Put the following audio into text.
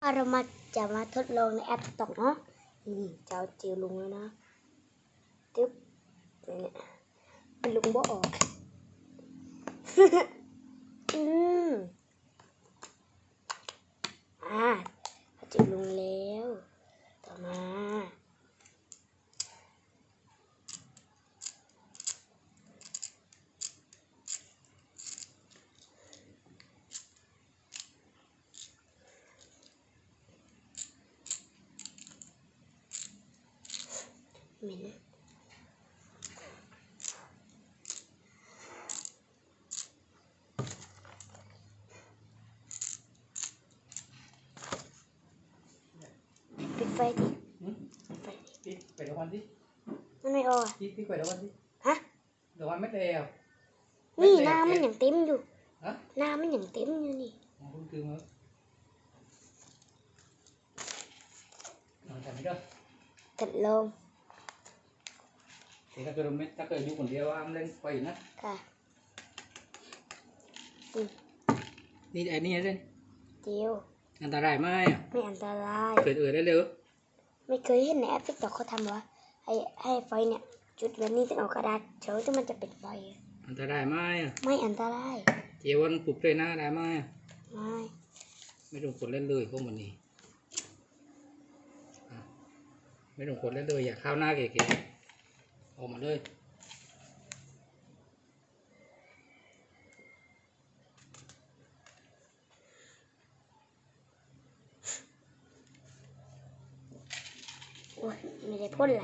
เรามาจะมาทดลองในแอปตอกเนาะ นี่จะเอาจิวลุงแล้วนะตึ๊บนี่เป็นลุงบ่ออก อืมอ่าจิวลุงแล้ว ต่อมา เหม็นปิดไฟดิหืมปิดไฟดิพี่ไปเดี๋ยววันที่มันไม่ออกอะพี่พี่ไปเดี๋ยววั ถ้าเกิดเราไม่ถ้าเกิดอยู่คนเดียวห้ามเล่นไฟนะค่ะนี่ไอ้นี่เล่นเจียวอันตรายไหมอะไม่อันตรายเกิดเออได้เร็วไม่เคยเห็นในแอปติ๊กต็อกเขาทำว่าให้ให้ไฟเนี่ย จุดแบบนี้ต้องเอากระดาษเชื้อที่มันจะเป็นไฟอะอันตรายไหมอะไม่อันตรายเจวันปลุกเลยนะได้ไหมอะไม่ไม่ต้องกดเล่นเลยพวกมันนี่อะไม่ต้องกดเล่นเลยอย่าเข้าหน้าเก๋ๆ ออกมาเลยโอ้ยไม่ได้พ่นเลย